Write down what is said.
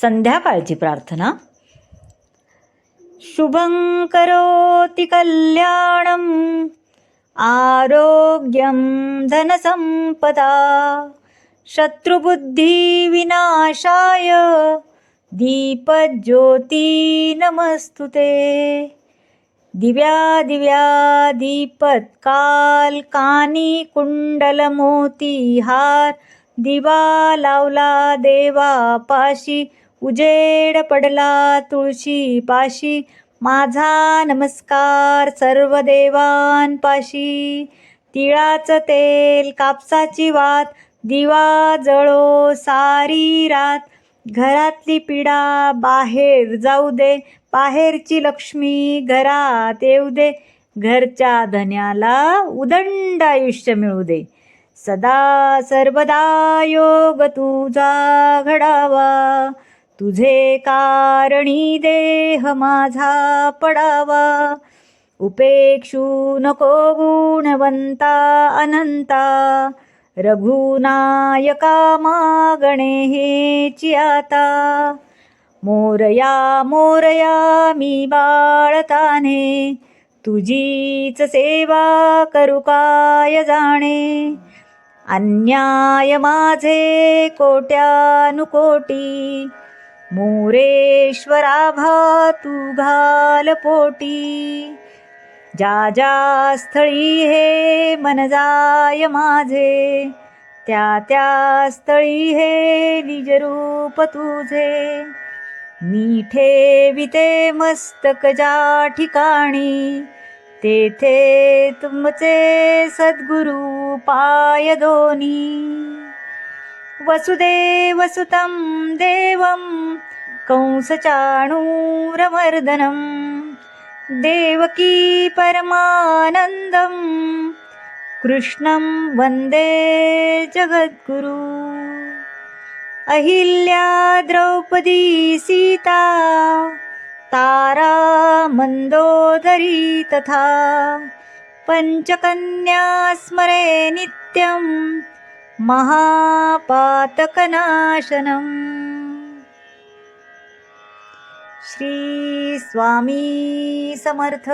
संध्याकाळची प्रार्थना. शुभं करोति कल्याणम् आरोग्यं धनसम्पदा शत्रुबुद्धिविनाशाय दीपज्योती नमस्तु ते दिव्या दिव्या दीपत्काल्कानि कानी दिवा लावला देवा पाशी उजेड पडला तुळशी पाशी. माझा नमस्कार सर्व देवांपाशी. तिळाचं तेल कापसाची वात दिवा जळो सारी रात. घरातली पिढा बाहेर जाऊ दे बाहेरची लक्ष्मी घरात येऊ दे. घरच्या धन्याला उदंड आयुष्य मिळू दे. सदा सर्वदा योग तुझा घडावा. तुझे कारणी देह माझा पडावा. उपेक्षू नको गुणवंता अनंता. रघुनायका मागणे हे चियाता. मोरया मोरया मी बाळताने. तुझीच सेवा करू काय जाणे? अन्याय माझे कोट्यानुकोटी. मोरेश्वराभा तू घाल पोटी. ज्या ज्या स्थळी हे मन जाय माझे त्या त्या स्थळी हे निजरूप तुझे. मी ठेविते मस्तक ज्या ठिकाणी तेथे तुमचे सद्गुरू पाय दोनी। वसुदेवसुतं देवं कंसचाणूरमर्दनं देवकी परमानन्दं कृष्णं वन्दे जगद्गुरु। अहिल्या द्रौपदी सीता तारा मन्दोदरी तथा पञ्चकन्या स्मरे नित्यं महापातकनाशनम्। श्री स्वामी समर्थ।